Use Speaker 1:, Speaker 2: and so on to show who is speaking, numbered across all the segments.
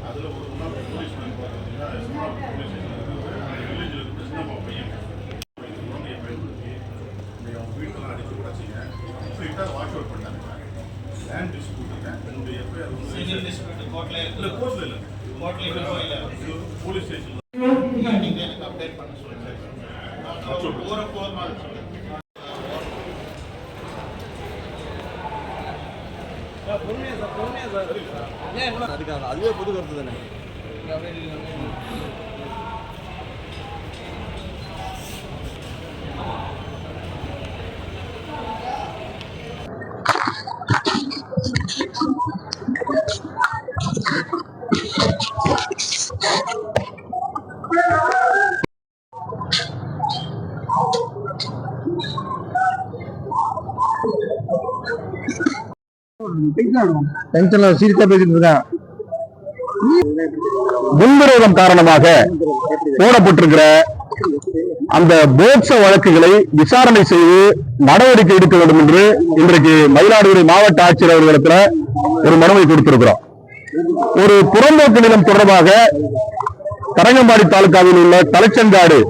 Speaker 1: அதில் இருக்கு இருக்கு ஒரு முன்னாள் போலீஸ் பார்த்தீங்கன்னா சிம்லா போலீஸ் வில்லேஜில் இருக்கிற சின்னம்மா பையன் குழந்தையை பயன்படுத்தி நீங்கள் அவங்க வீட்டெல்லாம் அடிச்சு உடச்சிங்க கம்ப்ளீட்டாக வாஷ் அவுட் பண்ணாங்க லேண்ட் டிஸ்பியூட் என்னுடைய எஃப்ஐஆர் வந்து இல்லை கோர்ட்டில் இல்லை போலீஸ் ஸ்டேஷன்
Speaker 2: நீங்க எனக்கு அப்டேட் பண்ண சொல்லுங்க ஊர போதுமா சொல்லுங்க
Speaker 3: அதுக்காக அதுவே புது கருத்து தானே? டென்ஷன்ல சீரியஸா பேசிட்டு இருக்கேன் முன்விரோதம் காரணமாக போடப்பட்டிருக்கிற அந்த போக்ச வழக்குகளை விசாரணை செய்து நடவடிக்கை எடுக்க வேண்டும் என்று இன்றைக்கு மயிலாடுதுறை மாவட்ட ஆட்சியர் அவர்களிடத்துல ஒரு மனுவை கொடுத்திருக்கிறோம். ஒரு புறம்போக்கு நிலம் தொடர்பாக தரங்கம்பாடி தாலுகாவில் உள்ள தலைச்சங்காடு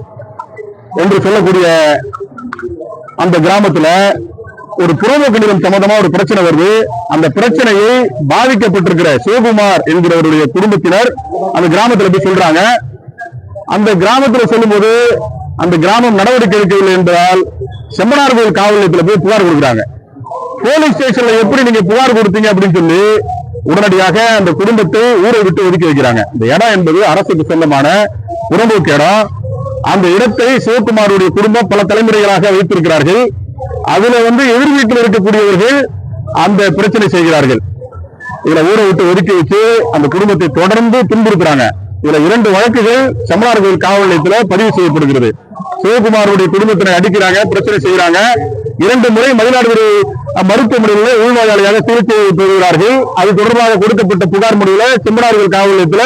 Speaker 3: என்று சொல்லக்கூடிய அந்த கிராமத்துல ஒரு புறம்போக்கு சம்பந்தமா ஒரு பிரச்சனை வருது. அந்த பிரச்சனையை பாதிக்கப்பட்டிருக்கிற சிவகுமார் என்கிறவருடைய குடும்பத்தினர் அந்த கிராமத்துல போய் சொல்றாங்க. அந்த கிராமத்துல சொல்லும்போது அந்த கிராமம் நடவடிக்கை எடுக்கவில்லை என்பதால் செம்பனார் கோயில் காவல் நிலையத்துல போய் புகார் கொடுக்குறாங்க. போலீஸ் ஸ்டேஷன்ல எப்படி நீங்க புகார் கொடுத்தீங்க அப்படின்னு சொல்லி உடனடியாக அந்த குடும்பத்தை ஊரை விட்டு ஒதுக்கி வைக்கிறாங்க. இந்த இடம் என்பது அரசுக்கு சொந்தமான புறம்போக்கு இடம். அந்த இடத்தை சிவகுமாருடைய குடும்பம் பல தலைமுறைகளாக வைத்திருக்கிறார்கள். அதுல வந்து எதிர் வீட்டில் இருக்கக்கூடியவர்கள் அந்த பிரச்சனை செய்கிறார்கள். இதுல ஊரை விட்டு ஒதுக்கி வச்சு அந்த குடும்பத்தை தொடர்ந்து துன்புறுத்துறாங்க. இதுல இரண்டு வழக்குகள் செம்மலார் கோயில் காவல் நிலையத்துல பதிவு செய்யப்படுகிறது. சிவகுமாருடைய குடும்பத்தினை அடிக்கிறாங்க பிரச்சனை செய்யறாங்க இரண்டு முறை மயிலாடுதுறை மருத்துவமனையில மருத்துவமனையில் உள்நோயாளியாக சிகிச்சை பெறுகிறார்கள். அது தொடர்பாக கொடுக்கப்பட்ட புகார் முடிவுல செம்மலார் காவல் நிலையத்துல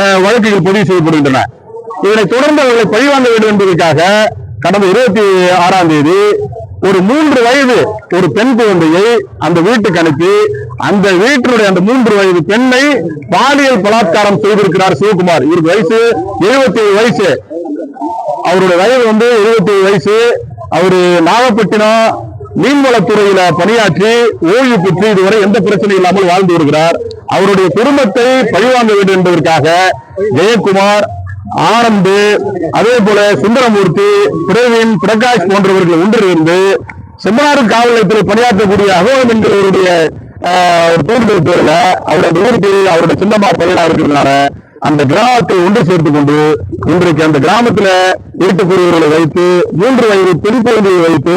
Speaker 3: அஹ், வழக்குகள் பதிவு செய்யப்படுகின்றன. இதனை தொடர்ந்து அவர்களை பழிவாங்க வேண்டும் என்பதற்காக கடந்த இருபத்தி ஆறாம் தேதி ஒரு மூன்று வயது ஒரு பெண் குழந்தையை அந்த வீட்டுக்கு அனுப்பி அந்த வீட்டினுடைய அந்த மூன்று வயது பெண்ணை பாலியல் பலாத்காரம் செய்திருக்கிறார் சிவகுமார். இவருக்கு வயசு எழுபத்தி ஏழு வயசு. அவருடைய வயது வந்து எழுபத்தி ஏழு வயசு. அவரு நாகப்பட்டினம் மீன்வளத்துறையில பணியாற்றி ஓய்வு பெற்று இதுவரை எந்த பிரச்சனை இல்லாமல் வாழ்ந்து வருகிறார். அவருடைய குடும்பத்தை பழிவாங்க வேண்டும் என்பதற்காக ஜெயக்குமார் ஆனந்த் அதே போல சுந்தரமூர்த்தி பிரவீன் பிரகாஷ் போன்றவர்கள் ஒன்றிலிருந்து செம்மனாறு காவல் நிலையத்தில் பணியாற்றக்கூடிய அகோகம் என்கிறவருடைய ஆஹ், ஒரு தூண்டுதல் பேரில் அவருடைய ஊருக்கு அவருடைய சின்னம்மா பையனா இருக்கிறதுனால அந்த கிராமத்தை ஒன்று சேர்த்து கொண்டு இன்றைக்கு அந்த கிராமத்துல இருக்கக்கூடியவர்களை வைத்து மூன்று வயது பெண் குழந்தையை வைத்து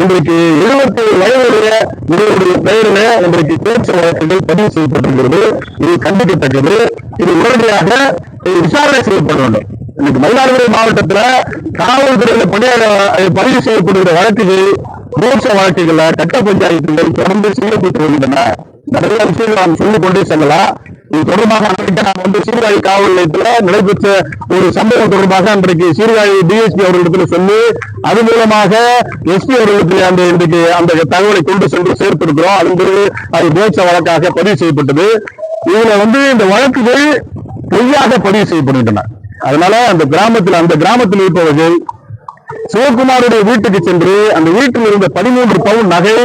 Speaker 3: இன்றைக்கு எழுபத்தி வயதுடைய இவருடைய பெயரில் இன்றைக்கு பேச்சு வழக்குகள் பதிவு செய்யப்பட்டிருக்கிறது. இது கண்டிக்கத்தக்கது. இது உடனடியாக விசாரணை செய்யப்பட வேண்டும் இன்னைக்கு மயிலாடுதுறை மாவட்டத்தில் காவல்துறையில பணியாளர் பதிவு செய்யப்படுகிற வழக்குகள் மோச வழக்குகள்ல கட்ட பஞ்சாயத்துகள் தொடர்ந்து செய்யப்பட்டு வருகின்றன. நிறைய விஷயங்கள் நாம் சொல்லிக் கொண்டே செல்லலாம். இது தொடர்பாக அன்றைக்கு நாம் வந்து சீர்காழி காவல் நிலையத்துல நடைபெற்ற ஒரு சம்பவம் தொடர்பாக அன்றைக்கு சீர்காழி டிஎஸ்பி அவர்களிடத்துல சொல்லி அது மூலமாக எஸ்பி அவர்களுக்கு அந்த இன்றைக்கு அந்த தகவலை கொண்டு சென்று சேர்த்திருக்கிறோம். அது பிறகு அது மோச வழக்காக பதிவு செய்யப்பட்டது. இதுல வந்து இந்த வழக்குகள் பொய்யாக பதிவு செய்யப்படுகின்றன. அதனால அந்த கிராமத்தில் அந்த கிராமத்தில் இருப்பவர்கள் சிவகுமாருடைய வீட்டுக்கு சென்று அந்த வீட்டில் இருந்த பதிமூன்று பவுன் நகை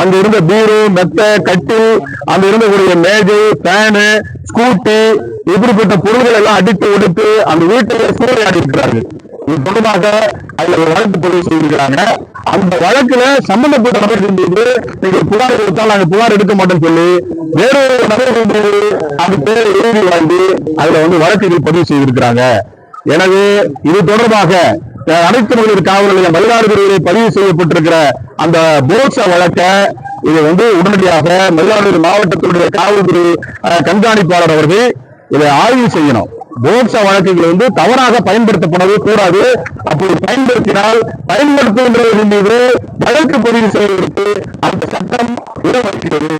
Speaker 3: அங்க இருந்த பீரு மெத்த கட்டில் அங்க இருந்தக்கூடிய மேஜை ஃபேனு ஸ்கூட்டி இப்படிப்பட்ட பொருள்கள் எல்லாம் அடித்து உடைத்து அந்த வீட்டில் சூறையாடி இருக்கிறார்கள். இது தொடர்பாக அதுல ஒரு வழக்கு பதிவு செய்திருக்கிறாங்க. அந்த வழக்குல சம்பந்தப்பட்ட நபர்கள் மீது நீங்க புகார் கொடுத்தால் நாங்க புகார் எடுக்க மாட்டோம்னு சொல்லி வேறொரு நபர்கள் மீது அது பேரை எழுதி வாங்கி அதுல வந்து வழக்குகள் பதிவு செய்திருக்கிறாங்க. எனவே இது தொடர்பாக அனைத்து மகளிர் காவல் நிலையம் மயிலாடுதுறையிலே பதிவு செய்யப்பட்டிருக்கிற அந்த போட்ச வழக்க இது வந்து உடனடியாக மயிலாடுதுறை மாவட்டத்தினுடைய காவல்துறை கண்காணிப்பாளர் அவர்கள் இதை ஆய்வு செய்யணும். போட்ச வழக்குகள் வந்து தவறாக பயன்படுத்தப்படவே கூடாது. அப்படி பயன்படுத்தினால் பயன்படுத்துகின்றவர்கள் மீது வழக்கு பதிவு செய்வதற்கு அந்த சட்டம் இடமளிக்கிறது.